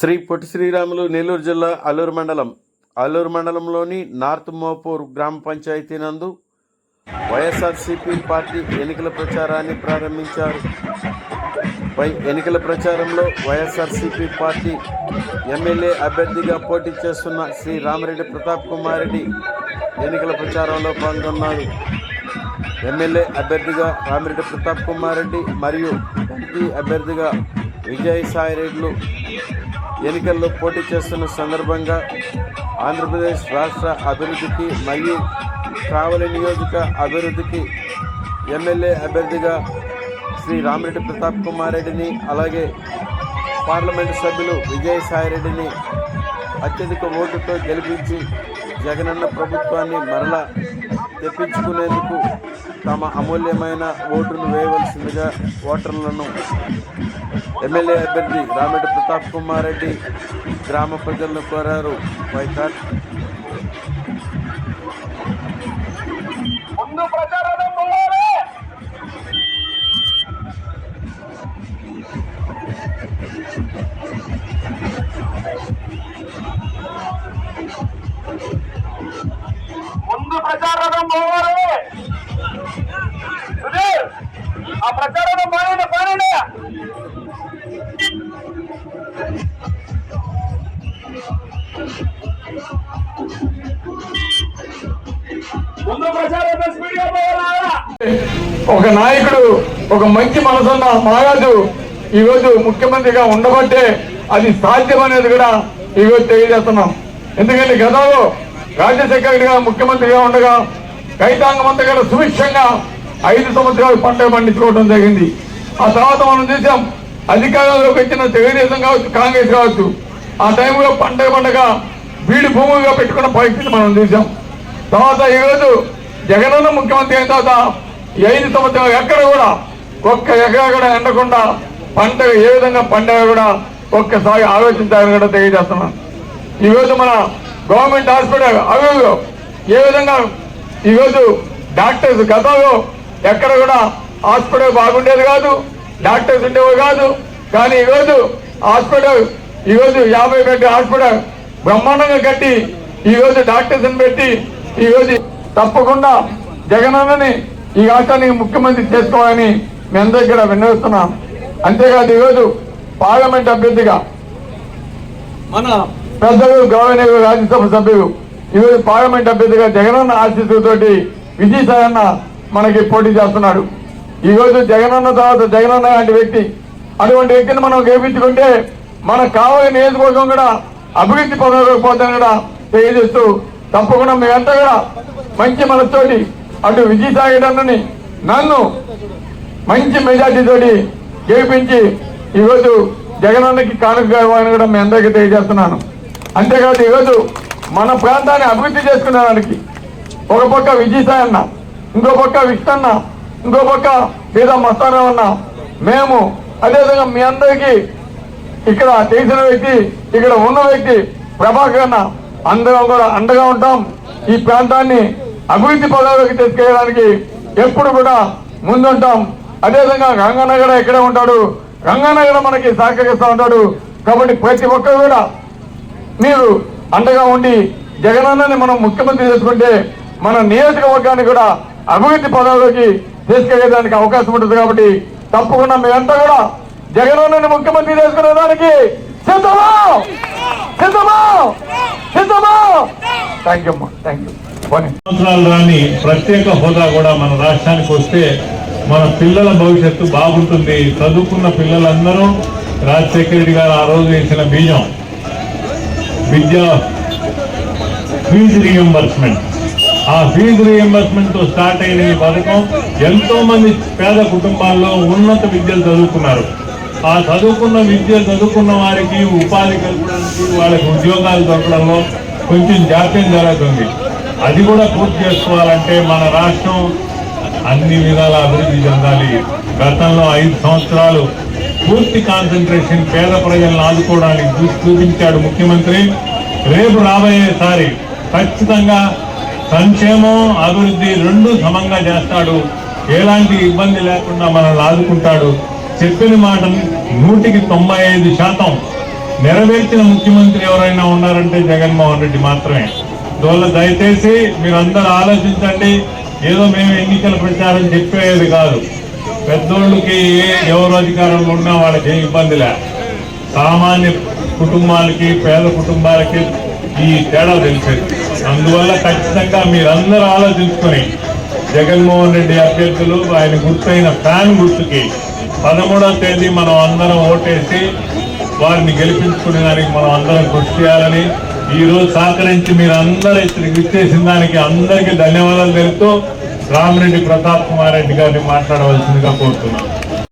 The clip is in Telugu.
శ్రీ పొట్టి శ్రీరాములు నెల్లూరు జిల్లా అల్లూరు మండలం అల్లూరు మండలంలోని నార్త్ మోపూర్ గ్రామ పంచాయతీ నందు వైఎస్ఆర్సీపీ పార్టీ ఎన్నికల ప్రచారాన్ని ప్రారంభించారు. పై ఎన్నికల ప్రచారంలో వైఎస్ఆర్సీపీ పార్టీ ఎమ్మెల్యే అభ్యర్థిగా పోటీ చేస్తున్న శ్రీ రామరెడ్డి ప్రతాప్ కుమార్ రెడ్డి ఎన్నికల ప్రచారంలో పాల్గొన్నారు. ఎమ్మెల్యే అభ్యర్థిగా రామిరెడ్డి ప్రతాప్ కుమార్ రెడ్డి మరియు ఎంపీ అభ్యర్థిగా విజయసాయి రెడ్డిలు ఎన్నికల్లో పోటీ చేస్తున్న సందర్భంగా ఆంధ్రప్రదేశ్ రాష్ట్ర అభివృద్ధికి మరియు కావలి నియోజక అభివృద్ధికి ఎమ్మెల్యే అభ్యర్థిగా శ్రీ రామిరెడ్డి ప్రతాప్ కుమార్ రెడ్డిని అలాగే పార్లమెంటు సభ్యులు విజయసాయి రెడ్డిని అత్యధిక ఓటుతో గెలిపించి జగనన్న ప్రభుత్వాన్ని మరలా తెప్పించుకునేందుకు తమ అమూల్యమైన ఓటును వేయవలసిందిగా ఓటర్లను ఎమ్మెల్యే అభ్యర్థి రామిరెడ్డి ప్రతాప్ కుమార్ రెడ్డి గ్రామ ప్రజలను కోరారు. వైకాట్ ఒక నాయకుడు ఒక మంచి మనసున్న మహారాజు ఈరోజు ముఖ్యమంత్రిగా ఉండబట్టే అది సాధ్యం అనేది కూడా ఈరోజు తెలియజేస్తున్నాం. ఎందుకంటే గతంలో రాజ్య రెడ్డి ముఖ్యమంత్రిగా ఉండగా రైతాంగం అంతా కూడా సుభిక్షంగా ఐదు సంవత్సరాలు పంట పండించుకోవడం జరిగింది. ఆ తర్వాత మనం చూసాం అధికారంలోకి వచ్చిన తెలుగుదేశం కావచ్చు కాంగ్రెస్ కావచ్చు ఆ టైంలో పండగ పండగ వీడి భూములుగా పెట్టుకున్న పరిస్థితి మనం చూసాం. తర్వాత ఈరోజు జగనన్న ముఖ్యమంత్రి అయిన తర్వాత ఐదు సంవత్సరాలు ఎక్కడ కూడా ఒక్క ఎకరా కూడా ఎండకుండా పంట ఏ విధంగా పండగ కూడా ఒక్కసారి ఆలోచించాలని కూడా తెలియజేస్తున్నాను ఈరోజు మన గవర్నమెంట్ హాస్పిటల్ అభివృద్ధిలో ఏ విధంగా ఈరోజు డాక్టర్స్ గతంలో ఎక్కడ కూడా హాస్పిటల్ బాగుండేది కాదు డాక్టర్స్ ఉండేవి కాదు. కానీ ఈరోజు హాస్పిటల్ ఈరోజు యాభై బెడ్ హాస్పిటల్ బ్రహ్మాండంగా కట్టి ఈరోజు డాక్టర్స్ పెట్టి ఈరోజు తప్పకుండా జగనన్నని ఈ రాష్ట్రానికి ముఖ్యమంత్రి చేసుకోవాలని మీ అందరికీ కూడా విన్నవిస్తున్నాం. అంతేకాదు ఈరోజు పార్లమెంట్ అభ్యర్థిగా మన పెద్దలు గౌరవనీయ రాజ్యసభ సభ్యులు ఈరోజు పార్లమెంట్ అభ్యర్థిగా జగనన్న ఆశీస్సులతోటి విజయసాయి అన్న మనకి పోటీ చేస్తున్నాడు. ఈరోజు జగనన్న తర్వాత జగనన్న లాంటి వ్యక్తి. అటువంటి వ్యక్తిని మనం గెలిపించుకుంటే మన కావాలి నియోజకవర్గం కూడా అభివృద్ధి పొందకపోతాను కూడా తెలియజేస్తూ తప్పకుండా మేమంతా కూడా మంచి మనసుతోటి అటు విజయసాయి నన్ను మంచి మెజార్టీతోటి గెలిపించి ఈరోజు జగనన్నకి కానుకగా ఇవ్వాలని కూడా మీ అందరికీ తెలియజేస్తున్నాను. అంతేకాదు ఈరోజు మన ప్రాంతాన్ని అభివృద్ధి చేసుకునేదానికి ఒక పక్క విజయసాయి అన్న ఇంకో పక్క విష్ణన్న ఇంకో పక్క పేద మస్తానం అన్న మేము అదేవిధంగా మీ అందరికీ ఇక్కడ చేసిన వ్యక్తి ఇక్కడ ఉన్న వ్యక్తి ప్రభాకర్ అన్న అందరం కూడా అండగా ఉంటాం. ఈ ప్రాంతాన్ని అభివృద్ధి పదాలకు తీసుకెళ్ళడానికి ఎప్పుడు కూడా ముందుంటాం. అదేవిధంగా గంగానగర్ ఎక్కడే ఇక్కడే ఉంటాడు? గంగానగర్ మనకి సహకరిస్తూ ఉంటాడు. కాబట్టి ప్రతి ఒక్కరు కూడా మీరు అండగా ఉండి జగనన్నని మనం ముఖ్యమంత్రి చేసుకుంటే మన నియోజకవర్గాన్ని కూడా అభివృద్ధి పదవిలోకి తీసుకెళ్ళడానికి అవకాశం ఉంటుంది కాబట్టి తప్పకుండా మేమంతా కూడా జగనన్నని ముఖ్యమంత్రి చేసుకునేదానికి సిద్ధమా? సిద్ధమా? సిద్ధమా? థ్యాంక్ యూ అమ్మా. థ్యాంక్ యూ సంవత్సరాలు రాని ప్రత్యేక హోదా కూడా మన రాష్ట్రానికి వస్తే మన పిల్లల భవిష్యత్తు బాగుంటుంది. చదువుకున్న పిల్లలందరూ రాజశేఖర రెడ్డి గారు ఆ రోజు వేసిన బీజం. విద్యా ఫీజు రియంబర్స్మెంట్ ఆ ఫీజు రీఎంబర్స్మెంట్తో స్టార్ట్ అయిన ఈ పథకం ఎంతో మంది పేద కుటుంబాల్లో ఉన్నత విద్యలు చదువుకున్నారు. ఆ చదువుకున్న విద్య చదువుకున్న వారికి ఉపాధి కల్పడానికి వాళ్ళకి ఉద్యోగాలు దొరకడంలో కొంచెం జాప్యం జరుగుతుంది. అది కూడా పూర్తి చేసుకోవాలంటే మన రాష్ట్రం అన్ని విధాల అభివృద్ధి చెందాలి. గతంలో ఐదు సంవత్సరాలు పూర్తి కాన్సన్ట్రేషన్ పేద ప్రజలను ఆదుకోవడానికి చూపించాడు ముఖ్యమంత్రి. రేపు రాబోయేసారి ఖచ్చితంగా సంక్షేమం అభివృద్ధి రెండు సమంగా చేస్తాడు. ఎలాంటి ఇబ్బంది లేకుండా మనల్ని ఆదుకుంటాడు. చెప్పిన మాట నూటికి తొంభై ఐదు శాతం. నెరవేర్చిన ముఖ్యమంత్రి ఎవరైనా ఉన్నారంటే జగన్మోహన్ రెడ్డి మాత్రమే. అందువల్ల దయచేసి మీరందరూ ఆలోచించండి. ఏదో మేము ఎన్నికల ప్రచారం చెప్పేది కాదు. పెద్దోళ్ళకి ఏ ఎవరు అధికారంలో ఉన్నా వాళ్ళకి ఏం ఇబ్బంది లే. సామాన్య కుటుంబాలకి పేద కుటుంబాలకి ఈ తేడా తెలిసేది. అందువల్ల ఖచ్చితంగా మీరందరూ ఆలోచించుకొని జగన్మోహన్ రెడ్డి అభ్యర్థులు ఆయన గుర్తైన ఫ్యాన్ గుర్తుకి పదమూడవ తేదీ మనం అందరం ఓటేసి వారిని గెలిపించుకునే దానికి మనం అందరం కృషి చేయాలని ఈ రోజు సహకరించి మీరు అందరూ ఇక్కడికి ఇచ్చేసిన దానికి అందరికీ ధన్యవాదాలు తెలుపుతూ రామిరెడ్డి ప్రతాప్ కుమార్ రెడ్డి గారిని మాట్లాడవలసిందిగా కోరుతున్నాను